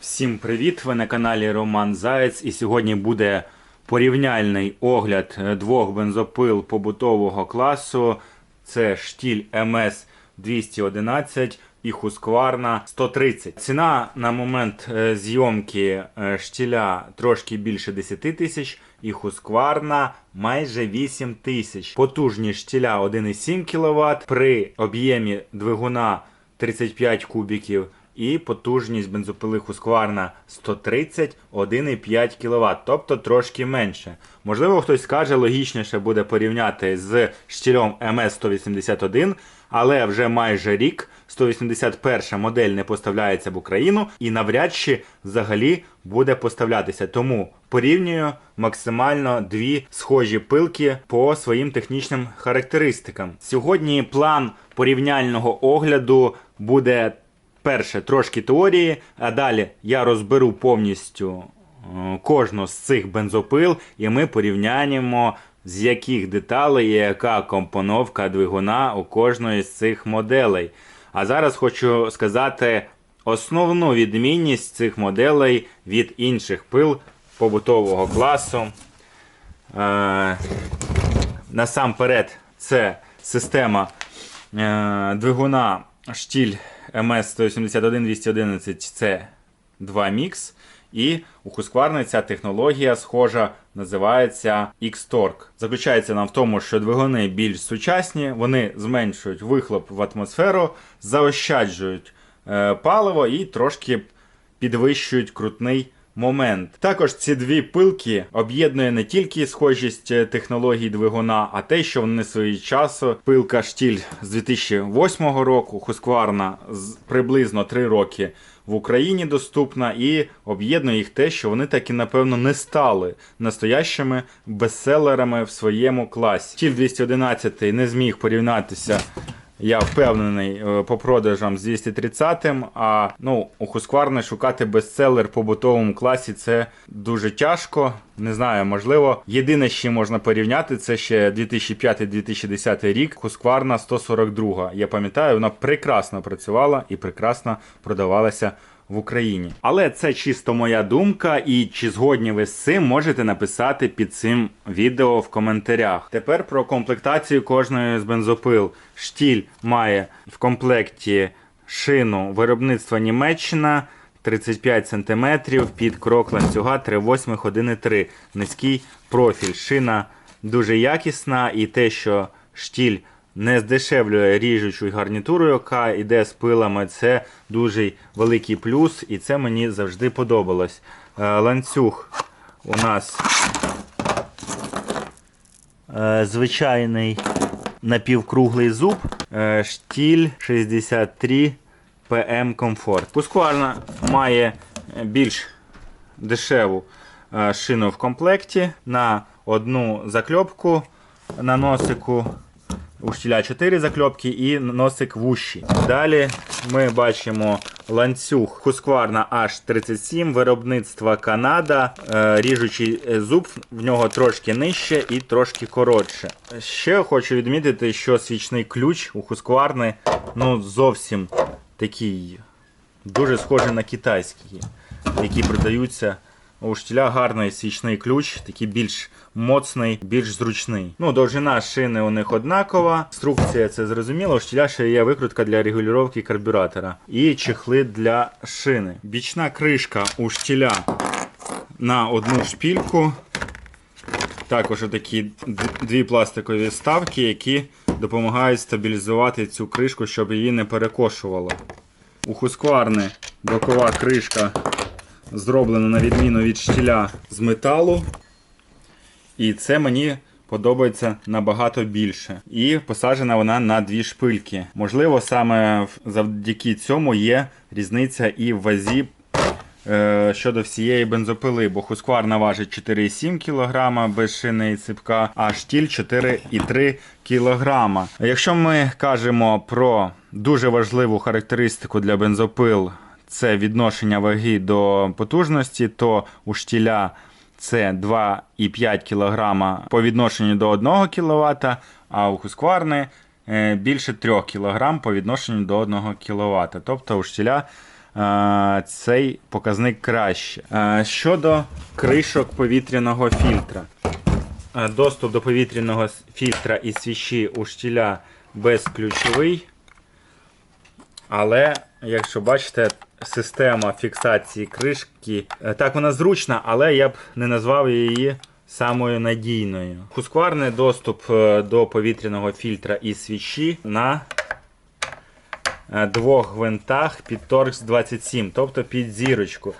Всім привіт! Ви на каналі Роман Заєць і сьогодні буде порівняльний огляд е, двох бензопил побутового класу. Це штіль МС 211 і Husqvarna 130. Ціна на момент е, зйомки е, штіля трошки більше 10 тисяч і Husqvarna майже 8 тисяч. Потужні штіля 1,7 кВт при об'ємі двигуна 35 кубіків і потужність бензопили Husqvarna 130 1,5 кВт, тобто трошки менше. Можливо, хтось скаже, логічніше буде порівняти з штілем MS-181, але вже майже рік 181 модель не поставляється в Україну і навряд чи взагалі буде поставлятися. Тому порівнюю максимально дві схожі пилки по своїм технічним характеристикам. Сьогодні план порівняльного огляду буде перше трошки теорії, а далі я розберу повністю е, кожну з цих бензопил, і ми порівняємо. З яких деталей і яка компоновка двигуна у кожної з цих моделей. А зараз хочу сказати основну відмінність цих моделей від інших пил побутового класу. Е, насамперед, це система е, двигуна штіль MS-181-211 це 2 Mix. І у Husqvarna ця технологія схожа називається X-Torque. Заключається нам в тому, що двигуни більш сучасні, вони зменшують вихлоп в атмосферу, заощаджують е, паливо і трошки підвищують крутний момент. Також ці дві пилки об'єднує не тільки схожість е, технологій двигуна, а те, що вони свої часу пилка штіль з 2008 року, Husqvarna з приблизно 3 роки в Україні доступна, і об'єднує їх те, що вони таки, напевно, не стали настоящими бестселерами в своєму класі. Тіль 211 не зміг порівнятися. Я впевнений е, по продажам з 230-м, а ну, у Husqvarna шукати бестселер по побутовому класі це дуже тяжко. Не знаю, можливо. Єдине, що можна порівняти, це ще 2005-2010 рік. Husqvarna 142. Я пам'ятаю, вона прекрасно працювала і прекрасно продавалася в Україні. Але це чисто моя думка, і чи згодні ви з цим можете написати під цим відео в коментарях. Тепер про комплектацію кожної з бензопил. Штіль має в комплекті шину виробництва Німеччина. 35 см під крок ланцюга 3,8 1,3 низький профіль. Шина дуже якісна, і те, що штіль не здешевлює ріжучу гарнітуру, яка йде з пилами, це дуже великий плюс, і це мені завжди подобалось. Е, Ланцюг у нас е, звичайний напівкруглий зуб, е, штіль 63 PM Comfort. Husqvarna має більш дешеву шину в комплекті на одну закльопку на носику. У штіля 4 закльопки і носик вущий. Далі ми бачимо ланцюг Husqvarna H37, виробництва Канада. Е, Ріжучий е, зуб в нього трошки нижче і трошки коротше. Ще хочу відмітити, що свічний ключ у Husqvarna ну, зовсім такий дуже схожий на китайський, які продаються. У штіля гарний свічний ключ, такий більш моцний, більш зручний. Ну, довжина шини у них однакова. Інструкція це зрозуміло. У штіля ще є викрутка для регулювання карбюратора. І чехли для шини. Бічна кришка у штіля на одну шпільку. Також такі дві пластикові вставки, які допомагають стабілізувати цю кришку, щоб її не перекошувало. У Husqvarna бокова кришка зроблена на відміну від штіля з металу. І це мені подобається набагато більше. І посаджена вона на дві шпильки. Можливо, саме завдяки цьому є різниця і в вазі е, щодо всієї бензопили, бо Husqvarna важить 4,7 кг без шини і ципка, а штіль 4,3 кг. Якщо ми кажемо про дуже важливу характеристику для бензопил, це відношення ваги до потужності, то у штіля це 2,5 кг по відношенню до 1 кВт, а у Husqvarna більше 3 кг по відношенню до 1 кВт. Тобто у штіля е, цей показник краще. Е, щодо кришок повітряного фільтра. Е, Доступ до повітряного фільтра і свічі у штіля безключовий. Але, якщо бачите, система фіксації кришки, е, так вона зручна, але я б не назвав її самою надійною. Хускварний доступ е, до повітряного фільтра і свічі на е, двох гвинтах під торкс 27, тобто під зірочку.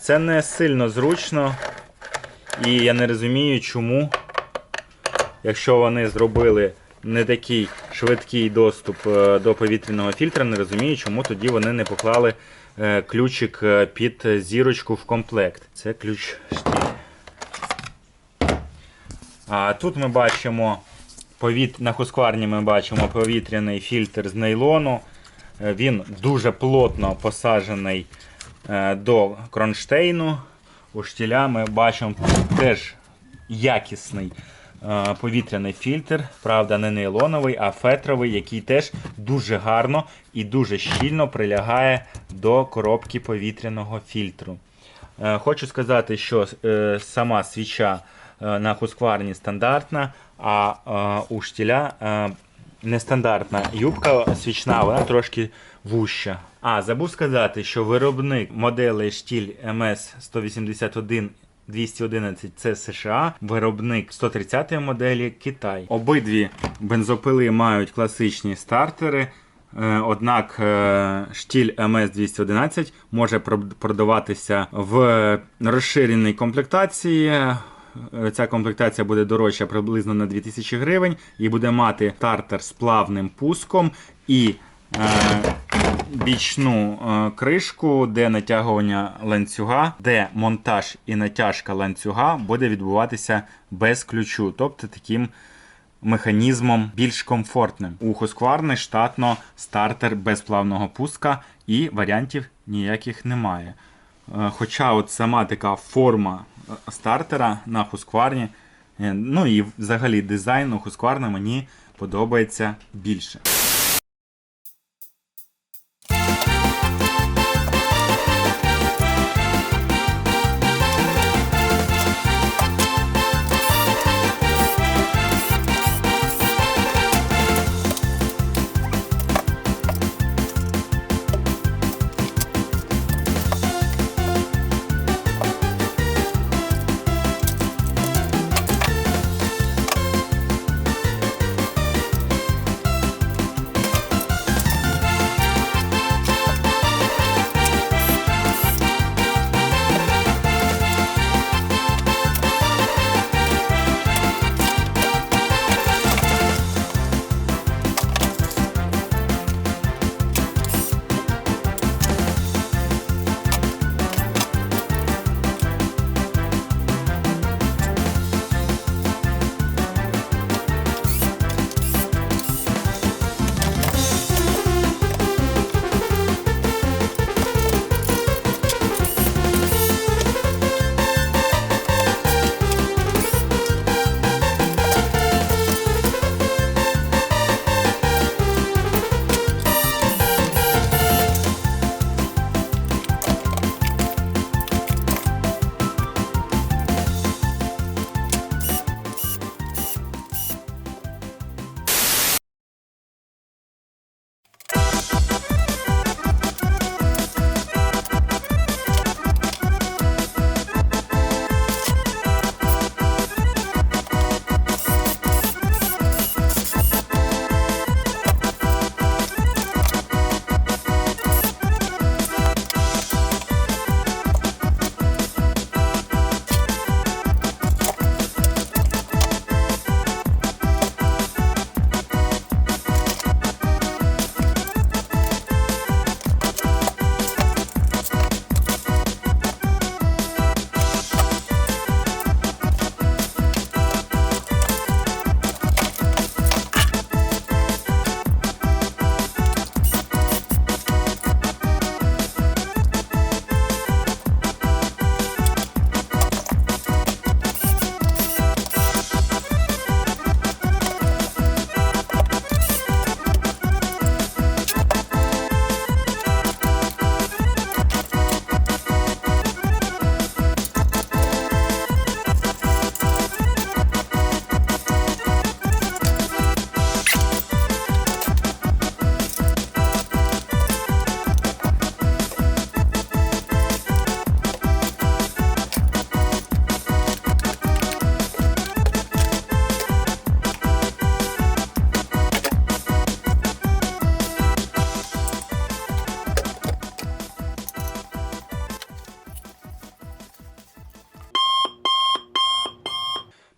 Це не сильно зручно, і я не розумію, чому, якщо вони зробили не такий швидкий доступ е, до повітряного фільтра, не розумію, чому тоді вони не поклали е, ключик е, під зірочку в комплект. Це ключ штіль. А тут ми бачимо повіт... на хускварні ми бачимо повітряний фільтр з нейлону. Він дуже плотно посаджений до кронштейну. У штіля ми бачимо теж якісний повітряний фільтр. Правда, не нейлоновий, а фетровий, який теж дуже гарно і дуже щільно прилягає до коробки повітряного фільтру. Е, Хочу сказати, що е, сама свіча е, на хускварні стандартна, а у штіля нестандартна юбка свічна, вона трошки вуща. А, забув сказати, що виробник моделей штіль МС 181 211 це США, виробник 130 моделі Китай. Обидві бензопили мають класичні стартери. Е, Однак е, штіль МС-211 може продаватися в розширеній комплектації. Е, Ця комплектація буде дорожча приблизно на 2000 гривень і буде мати стартер з плавним пуском і е, бічну е, кришку, де натягування ланцюга, де монтаж і натяжка ланцюга буде відбуватися без ключу, тобто таким механізмом більш комфортним. У Husqvarna штатно стартер без плавного пуска і варіантів ніяких немає. Е, Хоча от сама така форма е, стартера на Husqvarna, ну і взагалі дизайн у Husqvarna мені подобається більше.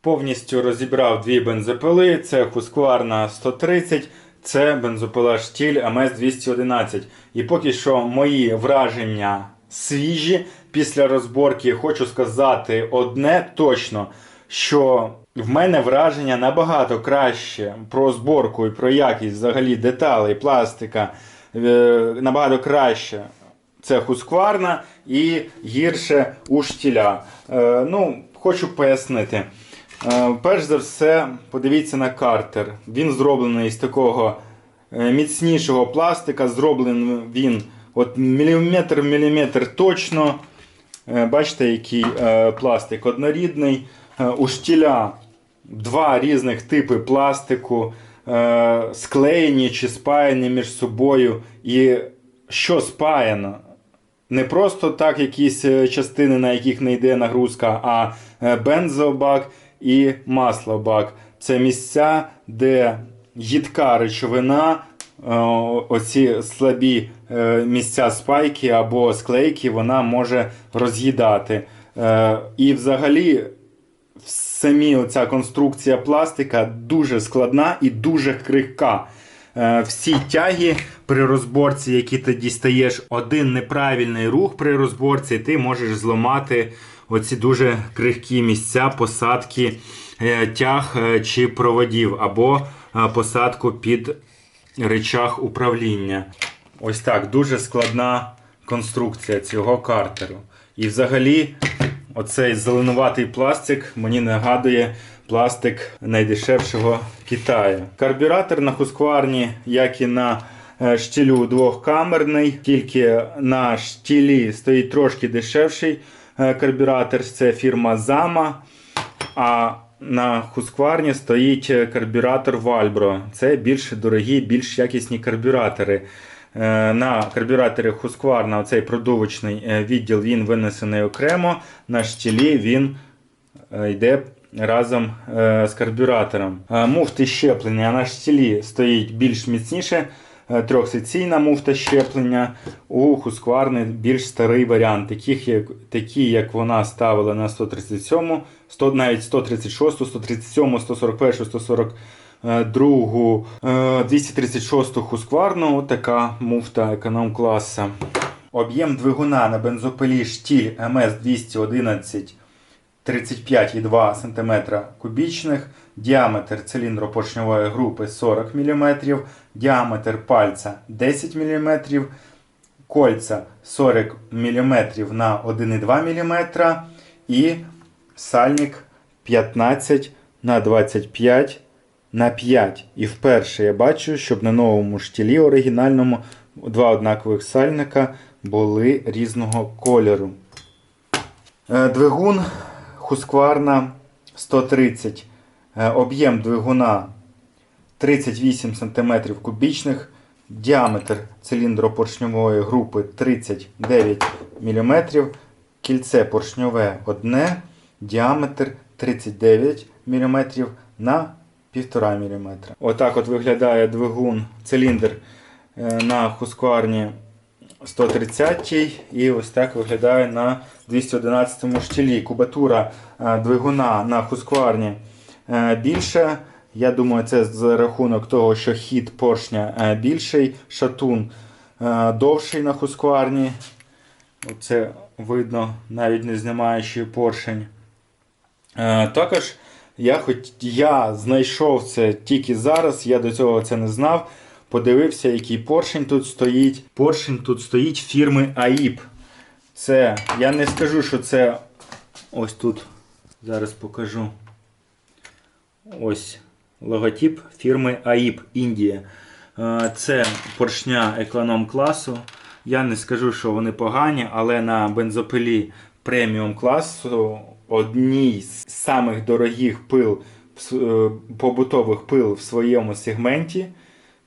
Повністю розібрав дві бензопили. Це Husqvarna 130, це бензопила штіль АМС 211. І поки що мої враження свіжі після розборки. Хочу сказати одне точно, що в мене враження набагато краще про зборку і про якість взагалі деталей, пластика. е, Набагато краще це Husqvarna і гірше у штіля. Е, ну, хочу пояснити. Е, перш за все, подивіться на картер. Він зроблений з такого е, міцнішого пластика. Зроблений він от міліметр в міліметр точно. Е, бачите, який пластик однорідний. У штіля два різних типи пластику, склеєні чи спаяні між собою. І що спаяно? Не просто так якісь частини, на яких не йде нагрузка, а бензобак і маслобак. Це місця, де їдка речовина, е, оці слабі е, місця спайки або склейки, вона може роз'їдати. Е, І взагалі самі оця конструкція пластика дуже складна і дуже крихка. Всі тяги при розборці, які ти дістаєш, один неправильний рух при розборці, ти можеш зламати оці дуже крихкі місця посадки е, тяг е, чи проводів, або е, посадку під речах управління. Ось так, дуже складна конструкція цього картеру. І взагалі, оцей зеленуватий пластик мені нагадує пластик найдешевшого Китаю. Карбюратор на Husqvarna, як і на штілю двохкамерний, тільки на штілі стоїть трошки дешевший карбюратор, це фірма Zama. А на Husqvarna стоїть е, карбюратор Valbro. Це більш дорогі, більш якісні карбюратори. Е, На карбюраторі Husqvarna оцей продувочний е, відділ він винесений окремо. На штілі він е, йде разом е, з карбюратором. Е, Муфти щеплення на штілі стоїть більш міцніше. Е, Трьохсекційна муфта щеплення. У Husqvarna більш старий варіант, таких як, такі, як вона ставила на 137, 100, навіть 136, 137, 141, 142, е, 236 Husqvarna. Така муфта економ-класа. Об'єм двигуна на бензопилі штіль МС 211 35,2 см кубічних, діаметр циліндропоршньової групи 40 мм, діаметр пальця 10 мм, кольця 40 мм на 1,2 мм і сальник 15 на 25 на 5. І вперше я бачу, щоб на новому штілі оригінальному два однакових сальника були різного кольору. Е, Двигун Husqvarna 130. Е, Об'єм двигуна 38 см кубічних. Діаметр циліндропоршньової групи 39 мм. Кільце поршньове одне. Діаметр 39 мм на 1,5 мм. Отак от виглядає двигун, циліндр е, на Husqvarna 130 і ось так виглядає на 211 штілі. Кубатура е, двигуна на Husqvarna е, більша. Я думаю, це за рахунок того, що хід поршня е, більший, шатун е, довший на Husqvarna. Це видно, навіть не знімаючи поршень. Також я, хоч, я знайшов це тільки зараз, я до цього це не знав. Подивився, який поршень тут стоїть. Поршень тут стоїть фірми AIP. Це, я не скажу, що це ось тут. Зараз покажу. Ось логотип фірми AIP Індія. Е, Це поршня економ класу. Я не скажу, що вони погані, але на бензопилі преміум класу одній з самих дорогих пил, е, побутових пил в своєму сегменті.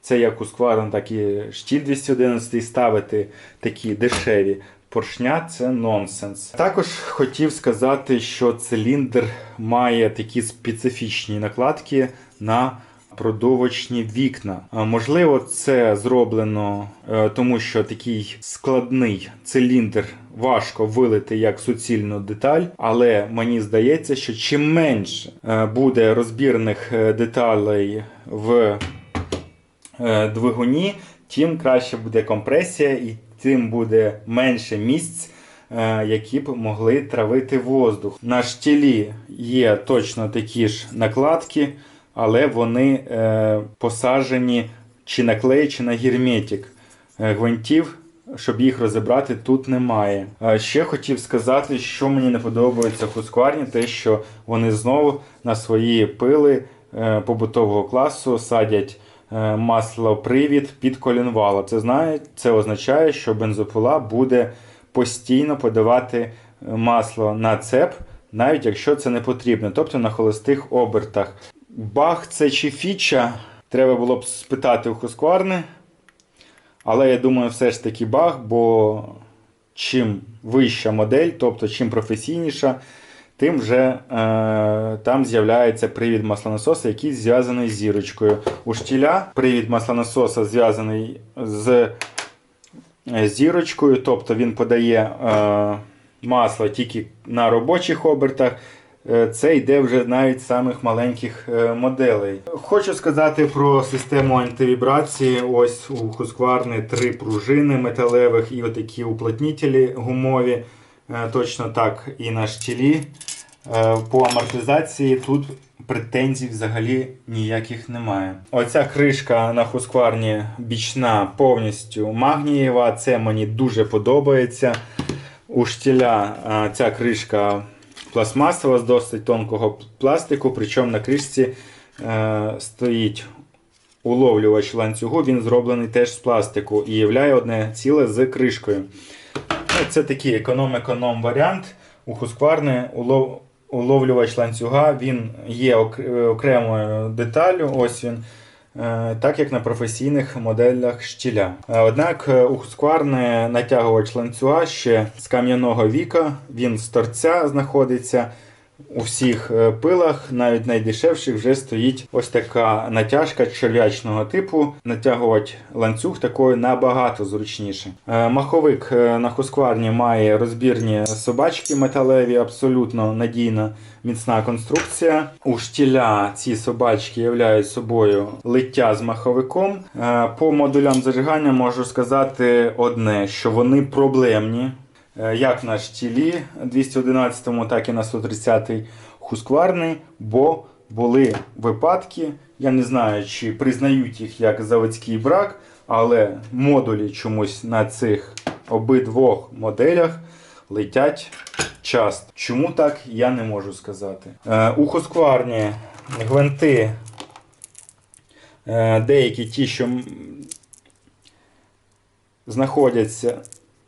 Це як у Husqvarna, так і штіль 211 ставити такі дешеві поршня це нонсенс. Також хотів сказати, що циліндр має такі специфічні накладки на продовочні вікна. Можливо, це зроблено е, тому, що такий складний циліндр важко вилити як суцільну деталь, але мені здається, що чим менше е, буде розбірних е, деталей в двигуні, тим краще буде компресія і тим буде менше місць, е, які б могли травити воздух. На штілі є точно такі ж накладки, але вони е, посаджені чи на клей, чи на герметик. Е, Гвинтів, щоб їх розібрати, тут немає. Ще хотів сказати, що мені не подобається в Husqvarna, те, що вони знову на свої пили побутового класу садять маслопривід під колінвала. Це знає, це означає, що бензопила буде постійно подавати е, масло на цеп, навіть якщо це не потрібно, тобто на холостих обертах. Баг це чи фіча, треба було б спитати у Husqvarna. Але я думаю, все ж таки баг, бо чим вища модель, тобто чим професійніша, тим вже е, там з'являється привід маслонасоса, який зв'язаний з зірочкою. У штіля привід маслонасоса зв'язаний з е, зірочкою, тобто він подає е, масло тільки на робочих обертах. Е, Це йде вже навіть самих маленьких е, моделей. Хочу сказати про систему антивібрації. Ось у Husqvarna три пружини металевих і отакі уплотнітелі гумові. Е, Точно так і на штілі. Е, По амортизації тут претензій взагалі ніяких немає. Оця кришка на Husqvarna бічна повністю магнієва. Це мені дуже подобається. У штіля е, ця кришка пластмасова з досить тонкого пластику, причому на кришці стоїть уловлювач ланцюгу, він зроблений теж з пластику і являє одне ціле з кришкою. Це такий економ-економ варіант. У Husqvarna улов... уловлювач ланцюга він є е, окремою деталлю. Ось він. е, Так як на професійних моделях штіля. Е, Однак у Husqvarna натягувач ланцюга ще з кам'яного віка, він з торця знаходиться. У всіх е, пилах, навіть найдешевших, вже стоїть ось така натяжка черв'ячного типу. Натягувати ланцюг такою набагато зручніше. Е, Маховик е, на Husqvarna має розбірні собачки металеві, абсолютно надійна міцна конструкція. У штіля ці собачки являють собою лиття з маховиком. По модулям зажигання можу сказати одне, що вони проблемні. Е, як на штілі 211, так і на 130 Husqvarna, бо були випадки, я не знаю, чи признають їх як заводський брак, але модулі чомусь на цих обидвох моделях летять часто. Чому так, я не можу сказати. Е, У Husqvarna гвинти е, деякі ті, що знаходяться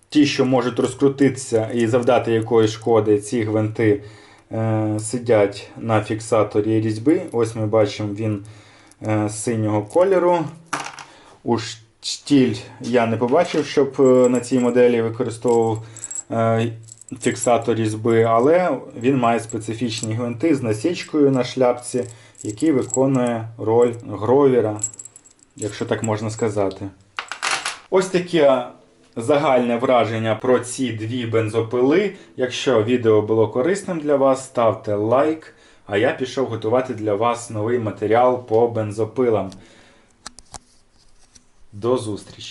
ті, що можуть розкрутитися і завдати якоїсь шкоди, ці гвинти е, сидять на фіксаторі різьби. Ось ми бачимо він е, синього кольору. У штіль я не побачив, щоб е, на цій моделі використовував е, фіксатор різьби, але він має специфічні гвинти з насічкою на шляпці, який виконує роль гровіра, якщо так можна сказати. Ось таке загальне враження про ці дві бензопили. Якщо відео було корисним для вас, ставте лайк. А я пішов готувати для вас новий матеріал по бензопилам. До зустрічі!